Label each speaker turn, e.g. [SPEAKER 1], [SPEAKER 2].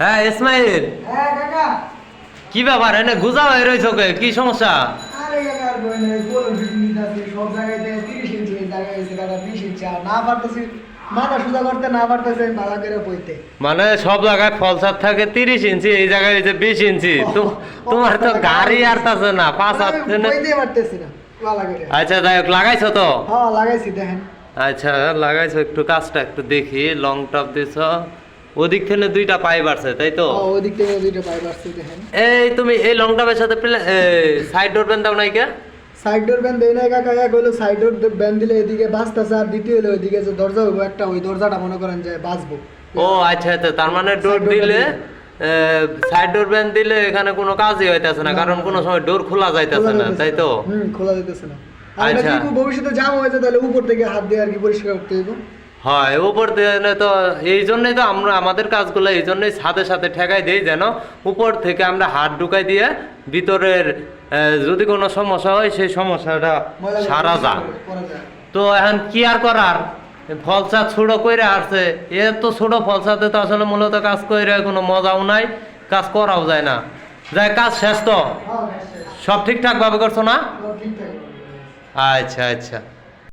[SPEAKER 1] হ্যাঁ ইসমাইল।
[SPEAKER 2] হ্যাঁ কাকা।
[SPEAKER 1] কি ব্যাপার? এনে গুজা হয়ে রয়েছে ওকে কি সমস্যা?
[SPEAKER 2] আরে কাকা আর বই নাই বলো ফিটিং সব জায়গায় থেকে তিরিশ ইঞ্চি জায়গায় এসে কাকা বিশ ইঞ্চি আর না পারতেছি। মাথা সোজা করতে না পারতেছে মাথা করে বইতে
[SPEAKER 1] মানে সব জায়গায় ফলসার থাকে তিরিশ ইঞ্চি এই জায়গায় বিশ ইঞ্চি। তোমার তো গাড়ি আর তাছে না পাঁচ হাত
[SPEAKER 2] আমি বইতে পারতেছি না
[SPEAKER 1] আচ্ছা যাই হোক লাগাইছো তো?
[SPEAKER 2] হ্যাঁ লাগাইছি দেখেন।
[SPEAKER 1] আচ্ছা লাগাইছো একটু কাজটা একটু দেখি লং টপ দিছ। ওদিক থেকে দুইটা আছে তাই তো?
[SPEAKER 2] ওদিক থেকে দুইটা দেখেন।
[SPEAKER 1] এই তুমি এই লং টপের সাথে সাইড ডোর ব্যান্ড দাও নাই কে
[SPEAKER 2] সাইড ডোর ব্যান্ড দেই নাই কাকা এক হলো সাইড ডোর ব্যান্ড দিলে এদিকে বাঁচতেছে আর দ্বিতীয় হলো ওইদিকে যে দরজা হইব একটা ওই দরজাটা মনে করেন যে বাঁচবো।
[SPEAKER 1] ও আচ্ছা আচ্ছা তার মানে ডোর দিলে সাইড ডোর ব্যান্ড দিলে এখানে কোনো কাজই হইতাছে না কারণ কোনো সময় ডোর খোলা যাইতাছে না তাই তো?
[SPEAKER 2] হুম খোলা যেতেছে না।
[SPEAKER 1] আচ্ছা।
[SPEAKER 2] ভবিষ্যতে জাম হয়েছে তাহলে উপর থেকে হাত দিয়ে আর কি পরিষ্কার করতে হইব?
[SPEAKER 1] হয় উপর দিয়ে তো এই জন্যই তো আমরা আমাদের কাজগুলো এই জন্যই সাথে সাথে ঠেকাই দিই যেন উপর থেকে আমরা হাত ঢুকাই দিয়ে ভিতরের যদি কোনো সমস্যা হয় সেই সমস্যাটা সারা যায়। তো এখন কি আর করার? ফলসা ছোট কইরে আসছে। এ তো ছোট ফলসাতে তো আসলে মূলত কাজ কইরে কোনো মজাও নাই কাজ করাও যায় না। যাই কাজ শেষ তো?
[SPEAKER 2] হ্যাঁ।
[SPEAKER 1] সব ঠিকঠাক ভাবে করছ না? আচ্ছা আচ্ছা।